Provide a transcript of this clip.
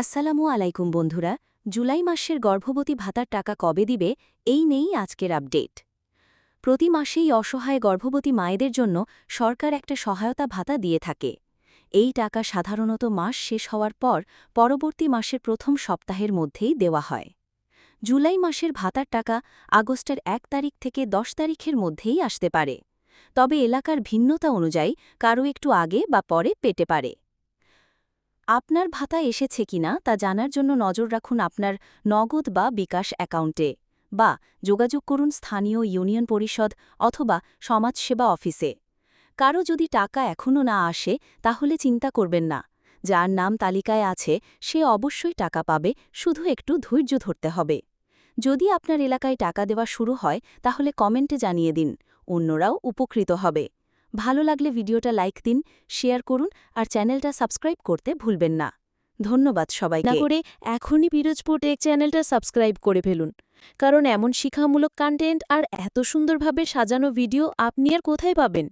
আসসালামু আলাইকুম বন্ধুরা, জুলাই মাসের গর্ভবতী ভাতার টাকা কবে দিবে, এই নেই আজকের আপডেট। প্রতি মাসেই অসহায় গর্ভবতী মায়েদের জন্য সরকার একটা সহায়তা ভাতা দিয়ে থাকে। এই টাকা সাধারণত মাস শেষ হওয়ার পর পরবর্তী মাসের প্রথম সপ্তাহের মধ্যেই দেওয়া হয়। জুলাই মাসের ভাতার টাকা আগস্টের এক তারিখ থেকে দশ তারিখের মধ্যেই আসতে পারে। তবে এলাকার ভিন্নতা অনুযায়ী কারও একটু আগে বা পরে পেতে পারে। আপনার ভাতা এসেছে কিনা তা জানার জন্য নজর রাখুন আপনার নগদ বা বিকাশ অ্যাকাউন্টে বা যোগাযোগ করুন স্থানীয় ইউনিয়ন পরিষদ অথবা সমাজসেবা অফিসে। কারও যদি টাকা এখনও না আসে, তাহলে চিন্তা করবেন না। যার নাম তালিকায় আছে, সে অবশ্যই টাকা পাবে, শুধু একটু ধৈর্য ধরতে হবে। যদি আপনার এলাকায় টাকা দেওয়া শুরু হয়, তাহলে কমেন্টে জানিয়ে দিন, অন্যরাও উপকৃত হবে। ভালো লাগলে ভিডিওটা লাইক দিন, শেয়ার করুন আর চ্যানেলটা সাবস্ক্রাইব করতে ভুলবেন না। ধন্যবাদ সবাই না করে এখনই পিরোজপুর টেক চ্যানেলটা সাবস্ক্রাইব করে ফেলুন। কারণ এমন শিক্ষামূলক কন্টেন্ট আর এত সুন্দরভাবে সাজানো ভিডিও আপনি আর কোথায় পাবেন?